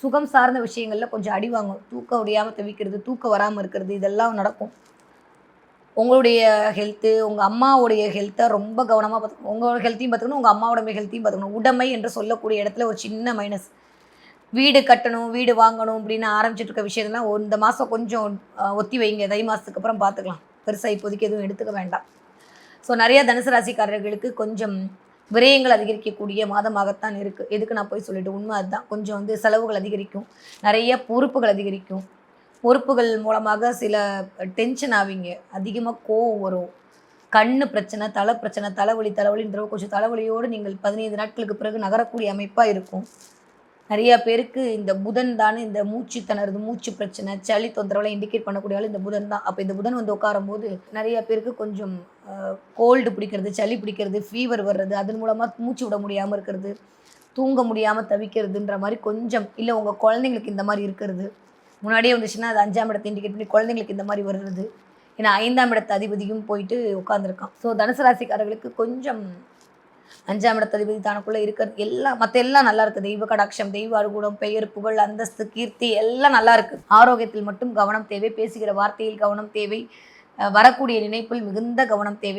சுகம் சார்ந்த விஷயங்களில் கொஞ்சம் அடி வாங்கும் தூக்கம் முடியாமல் தவிக்கிறது தூக்கம் வராமல் இருக்கிறது இதெல்லாம் நடக்கும். உங்களுடைய ஹெல்த்து உங்கள் அம்மாவுடைய ஹெல்த்தை ரொம்ப கவனமாக பார்த்துக்கணும். உங்களோட ஹெல்த்தையும் பார்த்துக்கணும் உங்கள் அம்மாவோட ஹெல்த்தையும் பார்த்துக்கணும். உடமை என்று சொல்லக்கூடிய இடத்துல ஒரு சின்ன மைனஸ் வீடு கட்டணும் வீடு வாங்கணும் அப்படின்னு ஆரம்பிச்சிட்டு இருக்க விஷயத்தெல்லாம் இந்த மாதம் கொஞ்சம் ஒத்தி வைங்க. தை மாதத்துக்கு அப்புறம் பார்த்துக்கலாம். பெருசாக இப்போதைக்கு எதுவும் எடுத்துக்க வேண்டாம். ஸோ நிறையா தனுசு ராசிக்காரர்களுக்கு கொஞ்சம் விரயங்கள் அதிகரிக்கக்கூடிய மாதமாகத்தான் இருக்குது எதுக்கு நான் போய் சொல்லிட்டு? உண்மை அதுதான். கொஞ்சம் வந்து செலவுகள் அதிகரிக்கும். நிறைய பொறுப்புகள் அதிகரிக்கும். பொறுப்புகள் மூலமாக சில டென்ஷன் ஆவீங்க. அதிகமாக கோவம் வரும். கண்ணு பிரச்சனை தலை பிரச்சனை தலைவலி தலைவலின்ற கொஞ்சம் தலைவலியோடு நீங்கள் பதினைந்து நாட்களுக்கு பிறகு நகரக்கூடிய அமைப்பாக இருக்கும். நிறைய பேருக்கு இந்த புதன் தானே இந்த மூச்சு திணறது மூச்சு பிரச்சனை சளி தொந்தரவுலாம் இண்டிகேட் பண்ணக்கூடிய ஆள் இந்த புதன் தான். அப்போ இந்த புதன் வந்து உட்காரும் போது நிறைய பேருக்கு கொஞ்சம் கோல்டு பிடிக்கிறது சளி பிடிக்கிறது ஃபீவர் வர்றது அதன் மூலமாக மூச்சு விட முடியாமல் இருக்கிறது தூங்க முடியாமல் தவிக்கிறதுன்ற மாதிரி கொஞ்சம் இல்லை உங்கள் குழந்தைங்களுக்கு இந்த மாதிரி இருக்கிறது. முன்னாடியே வந்துச்சுன்னா அது அஞ்சாம் இடத்தை இண்டிகேட் பண்ணி குழந்தைங்களுக்கு இந்த மாதிரி வருது ஏன்னா ஐந்தாம் இடத்து அதிபதியும் போயிட்டு உட்காந்துருக்கான் ஸோ தனுசு ராசிக்காரர்களுக்கு கொஞ்சம் அஞ்சாம் இடத்ததிபதி தானக்குள்ளே தனக்குள்ளே இருக்கிறது எல்லாம் மற்ற எல்லாம் நல்லா இருக்குது தெய்வ கடாட்சம் தெய்வ அறுகூடம் பெயர் புகழ் அந்தஸ்து கீர்த்தி எல்லாம் நல்லா இருக்குது ஆரோக்கியத்தில் மட்டும் கவனம் தேவை பேசுகிற வார்த்தையில் கவனம் தேவை வரக்கூடிய நினைப்பில் மிகுந்த கவனம் தேவை.